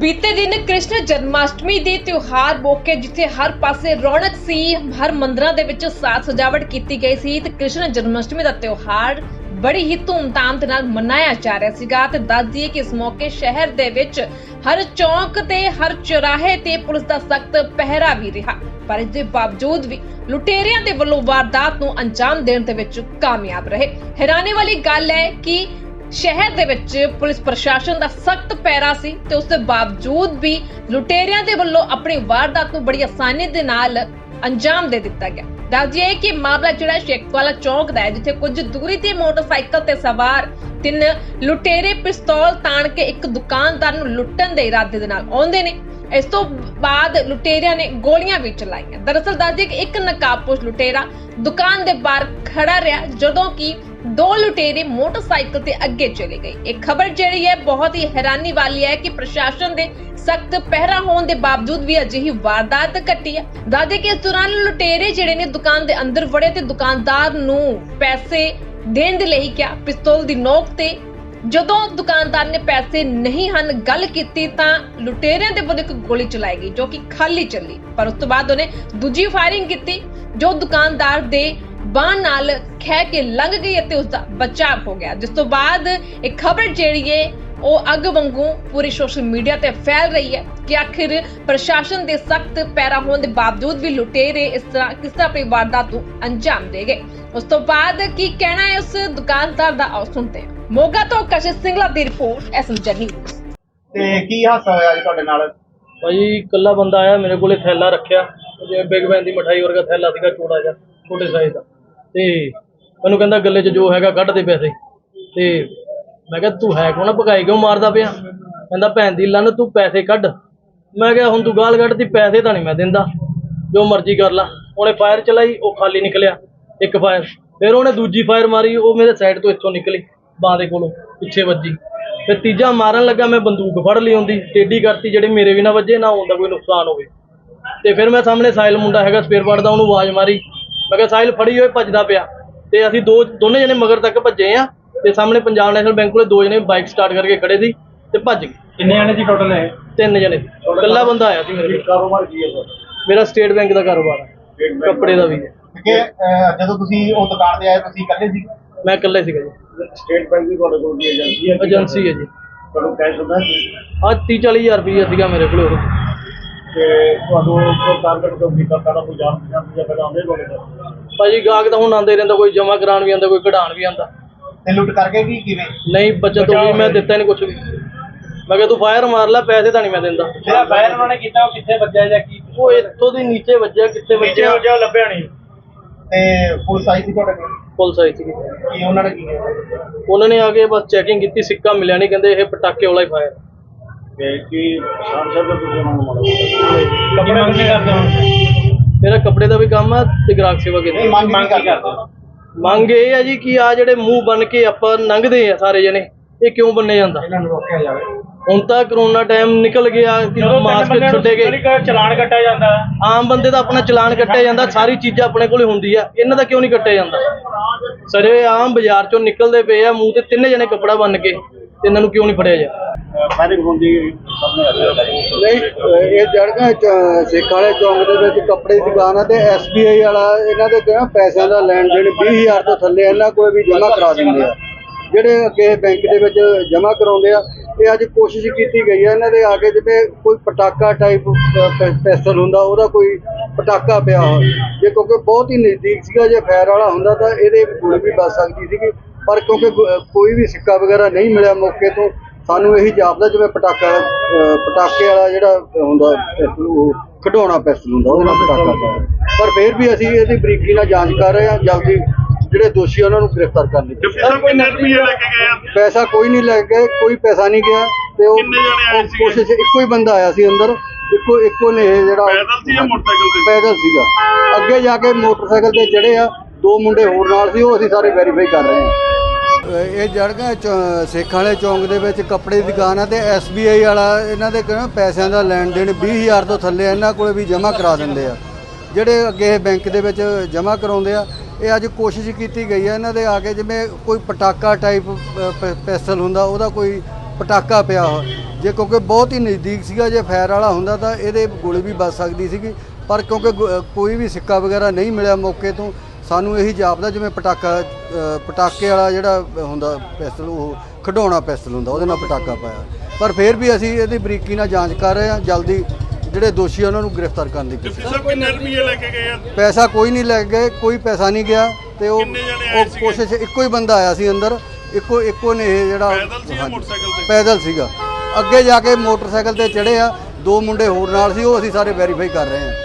ਬੀਤੇ ਦਿਨ ਕ੍ਰਿਸ਼ਨ ਜਨਮਾਸ਼ਟਮੀ ਦੇ ਤਿਉਹਾਰ ਮੌਕੇ ਜਿੱਥੇ ਹਰ ਪਾਸੇ ਰੌਣਕ ਸੀ, ਹਰ ਮੰਦਰਾਂ ਦੇ ਵਿੱਚ ਸਾਜ ਸਜਾਵਟ ਕੀਤੀ ਗਈ ਸੀ ਤੇ ਕ੍ਰਿਸ਼ਨ ਜਨਮਾਸ਼ਟਮੀ ਦਾ ਤਿਉਹਾਰ ਬੜੀ ਹੀ ਧੂਮਧਾਮ ਦੇ ਨਾਲ ਮਨਾਇਆ ਜਾ ਰਿਹਾ ਸੀਗਾ ਤੇ ਦੱਸ ਦਈਏ ਕਿ ਇਸ ਮੌਕੇ ਸ਼ਹਿਰ ਦੇ ਵਿੱਚ ਹਰ ਚੌਂਕ ਤੇ ਹਰ ਚੌਰਾਹੇ ਤੇ ਪੁਲਿਸ ਦਾ ਸਖਤ ਪਹਿਰਾ ਵੀ ਰਿਹਾ। ਪਰ ਇਸ ਦੇ ਬਾਵਜੂਦ ਵੀ ਲੁਟੇਰਿਆਂ ਦੇ ਵੱਲੋਂ ਵਾਰਦਾਤ ਨੂੰ ਅੰਜਾਮ ਦੇਣ ਦੇ ਵਿੱਚ ਕਾਮਯਾਬ ਰਹੇ। ਹੈਰਾਨੀ ਵਾਲੀ ਗੱਲ ਹੈ ਕਿ ਸ਼ਹਿਰ ਦੇ ਵਿੱਚ ਪੁਲਿਸ ਪ੍ਰਸ਼ਾਸਨ ਦਾ ਸਖਤ ਪੈਰਾ ਸੀ ਤੇ ਉਸ ਦੇ ਬਾਵਜੂਦ ਵੀ ਲੁਟੇਰਿਆਂ ਦੇ ਵੱਲੋਂ ਆਪਣੀ ਵਾਰਦਾਤ ਨੂੰ ਬੜੀ ਆਸਾਨੀ ਦੇ ਨਾਲ ਅੰਜਾਮ ਦੇ ਦਿੱਤਾ ਗਿਆ। ਦੱਸ ਦਈਏ ਕਿ ਮਾਮਲਾ ਜਿਹੜਾ ਸ਼ੇਖਵਾਲਾ ਚੌਕ ਦਾ ਹੈ, ਜਿੱਥੇ ਕੁਝ ਦੂਰੀ ਤੇ ਮੋਟਰਸਾਈਕਲ ਤੇ ਸਵਾਰ ਤਿੰਨ ਲੁਟੇਰੇ ਪਿਸਤੌਲ ਤਾਣ ਕੇ ਇੱਕ ਦੁਕਾਨਦਾਰ ਨੂੰ ਲੁੱਟਣ ਦੇ ਇਰਾਦੇ ਦੇ ਨਾਲ ਆਉਂਦੇ ਨੇ। ਇਸ ਤੋਂ ਬਾਅਦ ਲੁਟੇਰਿਆਂ ਨੇ ਗੋਲੀਆਂ ਵੀ ਚਲਾਈਆਂ। ਦਰਅਸਲ ਦੱਸ ਦਈਏ ਕਿ ਇੱਕ ਨਕਾਬਪੋਸ਼ ਲੁਟੇਰਾ ਦੁਕਾਨ ਦੇ ਬਾਹਰ ਖੜਾ ਰਿਹਾ, ਜਦੋਂ ਕਿ ਦੋ ਲੁਟੇਰੇ ਮੋਟਰਸਾਈਕਲ ਤੇ ਅੱਗੇ ਚਲੇ ਗਏ। ਇਹ ਖਬਰ ਜਿਹੜੀ ਹੈ, ਬਹੁਤ ਹੀ ਹੈਰਾਨੀ ਵਾਲੀ ਹੈ ਕਿ ਪ੍ਰਸ਼ਾਸਨ ਦੇ ਸਖਤ ਪਹਿਰਾ ਹੋਣ ਦੇ ਬਾਵਜੂਦ ਵੀ ਅਜਿਹੀ ਵਾਰਦਾਤ ਘਟੀ ਹੈ। ਦਾਦੇ ਕਿ ਇਸ ਦੌਰਾਨ ਲੁਟੇਰੇ ਜਿਹੜੇ ਨੇ ਦੁਕਾਨ ਦੇ ਅੰਦਰ ਵੜੇ ਤੇ ਦੁਕਾਨਦਾਰ ਨੂੰ ਪੈਸੇ ਦੇਣ ਦੇ ਲਈ ਕਿਹਾ। ਪਿਸਤੌਲ ਦੀ ਨੋਕ ਤੇ ਜਦੋਂ ਦੁਕਾਨਦਾਰ ਨੇ ਪੈਸੇ ਨਹੀਂ ਹਨ ਗੱਲ ਕੀਤੀ ਤਾਂ ਲੁਟੇਰਿਆਂ ਦੇ ਵੱਲੋਂ ਇੱਕ ਗੋਲੀ ਚਲਾਈ ਗਈ ਜੋ ਕਿ ਖਾਲੀ ਚੱਲੀ। ਪਰ ਉਸ ਤੋਂ ਬਾਅਦ ਉਹਨੇ ਦੂਜੀ ਫਾਇਰਿੰਗ ਕੀਤੀ, ਜੋ ਦੁਕਾਨਦਾਰ ਦੇ ਬਾਹ ਨਾਲ ਖਹਿ ਕੇ ਲੰਘ ਗਈ ਅਤੇ ਉਸ ਦਾ ਬਚਾਅ ਹੋ ਗਿਆ। ਜਿਸ ਤੋਂ ਬਾਅਦ ਇਹ ਖਬਰ ਜਿਹੜੀ ਹੈ, ਉਹ ਅੱਗ ਵਾਂਗੂ ਪੂਰੀ ਸੋਸ਼ਲ ਮੀਡੀਆ ਤੇ ਫੈਲ ਰਹੀ ਹੈ ਕਿ ਆਖਿਰ ਪ੍ਰਸ਼ਾਸਨ ਦੇ ਸਖਤ ਪੈਰਾ ਹੋਣ ਦੇ ਬਾਵਜੂਦ ਵੀ ਲੁਟੇਰੇ ਇਸ ਤਰ੍ਹਾਂ ਕਿਸ ਤਰ੍ਹਾਂ ਆਪਣੀ ਵਾਰਦਾਤ ਨੂੰ ਅੰਜਾਮ ਦੇ ਗਏ। ਉਸ ਤੋਂ ਬਾਅਦ ਕੀ ਕਹਿਣਾ ਹੈ ਉਸ ਦੁਕਾਨਦਾਰ ਦਾ? ਆਓ ਸੁਣਦੇ ਹਾਂ। ਮੋਗਾ ਤੋਂ ਕਸ਼ਿਸ਼ ਸਿੰਘਲਾ ਦੀ ਰਿਪੋਰਟ ਐਸਐਮਜੀ ਨਿਊਜ਼ ਤੇ ਕੀ ਹਾਦਸਾ ਹੋਇਆ ਜੀ ਤੁਹਾਡੇ ਨਾਲ? ਭਾਈ ਇਕੱਲਾ ਬੰਦਾ ਆਇਆ ਮੇਰੇ ਕੋਲੇ ਥੈਲਾ ਰੱਖਿਆ। ਜਿਵੇਂ ਬਿਗ ਬੈਨ ਦੀ ਮਠਾਈ ਵਰਗਾ ਥੈਲਾ ਸੀਗਾ ਚੌੜਾ ਜਿਹਾ ਛੋਟੇ ਸਾਈਜ਼ ਦਾ। ਤੇ ਮੈਨੂੰ ਕਹਿੰਦਾ ਗੱਲੇ 'ਚ ਜੋ ਹੈਗਾ ਕੱਢ ਦੇ ਪੈਸੇ। ਤੇ ਮੈਂ ਕਿਹਾ ਤੂੰ ਹੈ ਕੌਣ ਭਗਾਈ ਕਿਉਂ ਮਾਰਦਾ ਪਿਆ? ਕਹਿੰਦਾ ਭੈਣ ਦੀ ਲੰਨ ਤੂੰ ਪੈਸੇ ਕੱਢ। ਮੈਂ ਕਿਹਾ ਹੁਣ ਤੂੰ ਗਾਲ ਕੱਢਦੀ ਪੈਸੇ ਤਾਂ ਨਹੀਂ ਮੈਂ ਦਿੰਦਾ। ਜੋ ਮਰਜ਼ੀ ਕਰ ਲਾ। ਉਹਨੇ ਫਾਇਰ ਚਲਾਈ ਉਹ ਖਾਲੀ ਨਿਕਲਿਆ ਇੱਕ ਫਾਇਰ ਫਿਰ ਉਹਨੇ ਦੂਜੀ ਫਾਇਰ ਮਾਰੀ ਉਹ ਮੇਰੇ ਸਾਈਡ ਤੋਂ ਇੱਥੋਂ ਨਿਕਲੀ। ਬਾਹ ਦੇ ਕੋਲੋਂ ਪਿੱਛੇ ਵੱਜੀ। ਫਿਰ ਤੀਜਾ ਮਾਰਨ ਲੱਗਾ ਮੈਂ ਬੰਦੂਕ ਫੜ ਲਈ ਹੁੰਦੀ ਟੇਢੀ ਕਰਤੀ ਜਿਹੜੇ ਮੇਰੇ ਵੀ ਨਾ ਵੱਜੇ ਨਾ ਹੁੰਦਾ ਕੋਈ ਨੁਕਸਾਨ ਹੋਵੇ। ਤੇ ਫਿਰ ਮੈਂ ਸਾਹਮਣੇ ਸਾਹਿਲ ਮੁੰਡਾ ਹੈਗਾ ਸਪੇਅਰ ਪਾਰਟ ਦਾ ਉਹਨੂੰ ਆਵਾਜ਼ ਮਾਰੀ। ਮੈਂ ਕਿਹਾ ਸਾਹਿਲ ਫੜੀ ਹੋਏ ਭੱਜਦਾ ਪਿਆ। ਤੇ ਅਸੀਂ ਦੋ ਦੋਨੇ ਜਣੇ ਮਗਰ ਤੱਕ ਭੱਜੇ ਆ। ਤੇ ਸਾਹਮਣੇ ਪੰਜਾਬ ਨੈਸ਼ਨਲ ਬੈਂਕ ਕੋਲੇ ਦੋ ਜਣੇ ਬਾਈਕ ਸਟਾਰਟ ਕਰਕੇ ਖੜੇ ਸੀ ਤੇ ਭੱਜ ਗਏ। ਕਿੰਨੇ ਆਣੇ ਜੀ ਟੋਟਲ ਹੈ ਤਿੰਨ ਜਣੇ। ਇਕੱਲਾ ਬੰਦਾ ਆਇਆ ਸੀ ਮੇਰੇ ਕੋਲ। ਕਾਰੋਬਾਰ ਕੀ ਹੈ ਮੇਰਾ ਸਟੇਟ ਬੈਂਕ ਦਾ ਕਾਰੋਬਾਰ ਹੈ। ਕੱਪੜੇ ਦਾ ਵੀ ਹੈ। ਕਿ ਜਦੋਂ ਤੁਸੀਂ ਉਹ ਦੁਕਾਨ ਤੇ ਆਏ ਤੁਸੀਂ ਇਕੱਲੇ ਸੀ? ਮੈਂ ਇਕੱਲਾ ਹੀ ਸੀਗਾ ਜੀ। ਸਟੇਟ ਬੈਂਕ ਦੀ ਤੁਹਾਡੇ ਕੋਲ ਦੀ ਏਜੰਸੀ ਹੈ? ਏਜੰਸੀ ਹੈ ਜੀ। ਤੁਹਾਨੂੰ ਕੈਸ਼ ਹੁੰਦਾ ਆ 30 40000 ਰੁਪਏ ਸੀਗਾ ਮੇਰੇ ਕੋਲ ਤੇ ਤੁਹਾਨੂੰ ਕੋਈ ਟਾਰਗੇਟ ਤੋਂ ਵੀ ਕਰਦਾ ਕੋਈ ਜਾਣ ਪਛਾਣ ਜਾਂ ਪਹਿਲਾਂ ਆਉਂਦੇ ਤੁਹਾਡੇ ਕੋਲ? ਭਾਜੀ ਗਾਹਕ ਤਾਂ ਹੁਣ ਆਉਂਦੇ ਰਹਿੰਦਾ ਕੋਈ ਜਮਾ ਕਰਾਉਣ ਵੀ ਆਉਂਦਾ ਕੋਈ ਕਢਾਉਣ ਵੀ ਆਉਂਦਾ। ਤੇ ਲੁੱਟ ਕਰਕੇ ਕੀ ਕਿਵੇਂ? ਨਹੀਂ ਬਚਤ ਹੋ ਗਈ ਮੈਂ ਦਿੱਤਾ ਨਹੀਂ ਕੁਝ ਵੀ। ਮੈਂ ਕਿਹਾ ਤੂੰ ਫਾਇਰ ਮਾਰ ਲੈ ਪੈਸੇ ਤਾਂ ਨਹੀਂ ਮੈਂ ਦਿੰਦਾ। ਜਿਹੜਾ ਫਾਇਰ ਉਹਨਾਂ ਨੇ ਕੀਤਾ ਉਹ ਕਿੱਥੇ ਵੱਜਿਆ ਜਾਂ ਕੀ? ਉਹ ਇੱਥੋਂ ਦੀ ਨੀਚੇ ਵੱਜਿਆ ਕਿੱਥੇ ਵੱਜਿਆ? ਵੱਜਿਆ ਲੱਭਿਆ ਨਹੀਂ। ਤੇ ਪੁਲਿਸ ਆਈ ਸੀ ਤੁਹਾਡੇ ਕੋਲ? ਪੁਲਿਸ ਆਈ ਸੀਗੀ। ਕੀ ਉਹਨਾਂ ਨੇ ਕੀ ਕੀਤਾ ਉਹਨਾਂ ਨੇ ਆ ਕੇ ਬਸ ਚੈਕਿੰਗ ਕੀਤੀ ਸਿੱਕਾ ਮਿਲਿਆ ਨਹੀਂ ਕਹਿੰਦੇ ਇਹ ਪਟਾਕੇ ਵਾਲਾ ਹੀ ਫਾਇਰ। ਤੇ ਕੀ ਦਾ ਤੁਸੀਂ ਕੱਪੜੇ ਮੰਗ ਨਹੀਂ ਕਰਦੇ ਹੁਣ ਮੇਰਾ ਕੱਪੜੇ ਦਾ ਵੀ ਕੰਮ ਆ ਤੇ ਗ੍ਰਾਹਕ ਸੇਵਾ ਨਹੀਂ ਕੇਂਦਰ। ਮੰਗ ਨਹੀਂ ਕਰਦੇ। ਮੰਗ ਇਹ ਆ ਜੀ ਕਿ ਆ ਜਿਹੜੇ ਮੂੰਹ ਬਨ ਕੇ ਆਪਾਂ ਲੰਘਦੇ ਆ ਸਾਰੇ ਜਣੇ ਇਹ ਕਿਉਂ ਬੰਨੇ ਜਾਂਦਾ? ਇਹਨਾਂ ਨੂੰ ਰੋਕਿਆ ਜਾਵੇ। ਹੁਣ ਤਾਂ ਕਰੋਨਾ ਟਾਈਮ ਨਿਕਲ ਗਿਆ ਕਿ ਮਾਸਕ ਛੱਡੇ ਗਏ। ਚਲਾਨ ਕੱਟਿਆ ਜਾਂਦਾ। ਆਮ ਬੰਦੇ ਦਾ ਆਪਣਾ ਚਲਾਨ ਕੱਟਿਆ ਜਾਂਦਾ ਸਾਰੀ ਚੀਜ਼ਾਂ ਆਪਣੇ ਕੋਲੇ ਹੁੰਦੀ ਆ ਇਹਨਾਂ ਦਾ ਕਿਉਂ ਨਹੀਂ ਕੱਟਿਆ ਜਾਂਦਾ? ਸਰੇ ਆਮ ਬਾਜ਼ਾਰ ਚੋਂ ਨਿਕਲਦੇ ਪਏ ਆ ਮੂੰਹ ਤੇ ਤਿੰਨੇ ਜਣੇ ਕੱਪੜਾ ਬੰਨ ਕੇ ਤੇ ਇਹਨਾਂ ਨੂੰ ਕਿਉਂ ਨਹੀਂ ਫੜਿਆ ਜਾ ਫਾਇਰਿੰਗ ਹੁੰਦੀ ਸਾਹਮਣੇ ਆ ਰਿਹਾ ਨਹੀਂ ਇਹ ਜੜਗਾ ਸਿੱਖ ਵਾਲੇ ਚੌਂਕ ਦੇ ਵਿੱਚ ਕੱਪੜੇ ਦੀ ਦੁਕਾਨ ਆ ਤੇ ਐਸਬੀਆਈ ਵਾਲਾ ਇਹਨਾਂ ਦੇ ਕਿਹਾ ਪੈਸਿਆਂ ਦਾ ਲੈਣ ਦੇਣ 20000 ਤੋਂ ਥੱਲੇ ਇਹਨਾਂ ਕੋਲ ਵੀ ਜਮ੍ਹਾਂ ਕਰਾ ਦਿੰਦੇ ਆ। ਜਿਹੜੇ ਅੱਗੇ ਬੈਂਕ ਦੇ ਵਿੱਚ ਜਮ੍ਹਾਂ ਕਰਾਉਂਦੇ ਆ ਇਹ ਅੱਜ ਕੋਸ਼ਿਸ਼ ਕੀਤੀ ਗਈ ਹੈ, ਇਹਨਾਂ ਦੇ ਆ ਕੇ ਜਿਵੇਂ ਕੋਈ ਪਟਾਕਾ ਟਾਈਪ ਪੈਸਲ ਹੁੰਦਾ, ਉਹਦਾ ਕੋਈ ਪਟਾਕਾ ਪਿਆ ਹੋਇਆ ਜੇ ਕਿਉਂਕਿ ਬਹੁਤ ਹੀ ਨਜ਼ਦੀਕ ਸੀਗਾ, ਜੇ ਫਾਇਰ ਵਾਲਾ ਹੁੰਦਾ ਤਾਂ ਇਹਦੇ ਗੋਲੀ ਵੀ ਬਚ ਸਕਦੀ ਸੀਗੀ। ਪਰ ਕਿਉਂਕਿ ਕੋਈ ਵੀ ਸਿੱਕਾ ਵਗੈਰਾ ਨਹੀਂ ਮਿਲਿਆ ਮੌਕੇ ਤੋਂ, ਸਾਨੂੰ ਇਹੀ ਜਾਪਦਾ ਜਿਵੇਂ ਪਟਾਕਾ ਪਟਾਕੇ ਵਾਲਾ ਜਿਹੜਾ ਹੁੰਦਾ ਉਹ ਖਡਾਉਣਾ ਪਿਸਤਲ ਹੁੰਦਾ, ਉਹਦੇ ਨਾਲ ਪਟਾਕਾ ਪਿਆ। ਪਰ ਫਿਰ ਵੀ ਅਸੀਂ ਇਹਦੀ ਬਰੀਕੀ ਨਾਲ ਜਾਂਚ ਕਰ ਰਹੇ ਹਾਂ, ਜਲਦੀ ਜਿਹੜੇ ਦੋਸ਼ੀ ਆ ਉਹਨਾਂ ਨੂੰ ਗ੍ਰਿਫਤਾਰ ਕਰ ਲਿਆ। ਸਰ ਕੋਈ ਰੁਪਏ ਲੈ ਕੇ ਗਏ ਆ? ਪੈਸਾ ਕੋਈ ਨਹੀਂ ਲੈ ਕੇ ਕੋਈ ਪੈਸਾ ਨਹੀਂ ਗਿਆ ਤੇ ਉਹ ਕਿੰਨੇ ਜਣੇ ਆਏ ਸੀਗੇ? ਕੋਸ਼ਿਸ਼ ਇੱਕੋ ਹੀ ਬੰਦਾ ਆਇਆ ਸੀ ਅੰਦਰ। ਇੱਕੋ ਇੱਕੋ ਨੇ ਇਹ ਜਿਹੜਾ ਪੈਦਲ ਸੀ ਜਾਂ ਮੋਟਰਸਾਈਕਲ ਤੇ? ਪੈਦਲ ਸੀਗਾ। ਅੱਗੇ ਜਾ ਕੇ ਮੋਟਰਸਾਈਕਲ ਤੇ ਚੜੇ ਆ ਦੋ ਮੁੰਡੇ ਹੋਰ ਨਾਲ ਸੀ ਉਹ ਅਸੀਂ ਸਾਰੇ ਵੈਰੀਫਾਈ ਕਰ ਰਹੇ ਹਾਂ। ਇਹ ਜੜਗਾ ਸਿੱਖ ਵਾਲੇ ਚੌਂਕ ਦੇ ਵਿੱਚ ਕੱਪੜੇ ਦੀ ਦੁਕਾਨ ਆ ਤੇ ਐਸਬੀਆਈ ਵਾਲਾ ਇਹਨਾਂ ਦੇ ਕਹਿੰਦਾ ਪੈਸਿਆਂ ਦਾ ਲੈਣ ਦੇਣ 20000 ਤੋਂ ਥੱਲੇ ਇਹਨਾਂ ਕੋਲੇ ਵੀ ਜਮ੍ਹਾਂ ਕਰਾ ਦਿੰਦੇ ਆ। ਜਿਹੜੇ ਅੱਗੇ ਇਹ ਬੈਂਕ ਦੇ ਵਿੱਚ ਜਮ੍ਹਾਂ ਕਰਾਉਂਦੇ ਆ ਇਹ ਅੱਜ ਕੋਸ਼ਿਸ਼ ਕੀਤੀ ਗਈ ਹੈ ਇਹਨਾਂ ਦੇ ਆ ਕੇ ਜਿਵੇਂ ਕੋਈ ਪਟਾਕਾ ਟਾਈਪ ਪੈਸਲ ਹੁੰਦਾ, ਉਹਦਾ ਕੋਈ ਪਟਾਕਾ ਪਿਆ ਹੋਇਆ ਜੇ ਕਿਉਂਕਿ ਬਹੁਤ ਹੀ ਨਜ਼ਦੀਕ ਸੀਗਾ, ਜੇ ਫਾਇਰ ਵਾਲਾ ਹੁੰਦਾ ਤਾਂ ਇਹਦੇ ਗੋਲੀ ਵੀ ਵੱਜ ਸਕਦੀ ਸੀਗੀ। ਪਰ ਕਿਉਂਕਿ ਗੋ- ਕੋਈ ਵੀ ਸਿੱਕਾ ਵਗੈਰਾ ਨਹੀਂ ਮਿਲਿਆ ਮੌਕੇ ਤੋਂ, ਸਾਨੂੰ ਇਹੀ ਜਾਪਦਾ ਜਿਵੇਂ ਪਟਾਕਾ ਪਟਾਕੇ ਵਾਲਾ ਜਿਹੜਾ ਹੁੰਦਾ ਪਿਸਤਲ ਉਹ ਖਡਾਉਣਾ ਪਿਸਤਲ ਹੁੰਦਾ, ਉਹਦੇ ਨਾਲ ਪਟਾਕਾ ਪਾਇਆ। ਪਰ ਫਿਰ ਵੀ ਅਸੀਂ ਇਹਦੀ ਬਰੀਕੀ ਨਾਲ ਜਾਂਚ ਕਰ ਰਹੇ ਹਾਂ, ਜਲਦੀ ਜਿਹੜੇ ਦੋਸ਼ੀ ਆ ਉਹਨਾਂ ਨੂੰ ਗ੍ਰਿਫਤਾਰ ਕਰਨ ਦੀ ਕੋਸ਼ਿਸ਼। ਡਿਪਟੀ ਸਾਹਿਬ ਕਿੰਨੇ ਰੁਪਏ ਲੈ ਕੇ ਗਏ ਆ? ਪੈਸਾ ਕੋਈ ਨਹੀਂ ਲੈ ਗਏ ਕੋਈ ਪੈਸਾ ਨਹੀਂ ਗਿਆ ਤੇ ਉਹ ਕਿੰਨੇ ਜਣੇ ਆਏ ਉਹ ਸੀਗੇ? ਕੋਸ਼ਿਸ਼ ਇੱਕੋ ਹੀ ਬੰਦਾ ਆਇਆ ਸੀ ਅੰਦਰ ਇੱਕੋ ਇੱਕੋ ਨੇ ਇਹ ਜਿਹੜਾ ਪੈਦਲ ਸੀ ਜਾਂ ਹਾਂਜੀ, ਮੋਟਰਸਾਈਕਲ ਤੇ? ਪੈਦਲ ਸੀਗਾ। ਅੱਗੇ ਜਾ ਕੇ ਮੋਟਰਸਾਈਕਲ ਤੇ ਚੜੇ ਆ ਦੋ ਮੁੰਡੇ ਹੋਰ ਨਾਲ ਸੀ ਉਹ ਅਸੀਂ ਸਾਰੇ ਵੈਰੀਫਾਈ ਕਰ ਰਹੇ ਹਾਂ।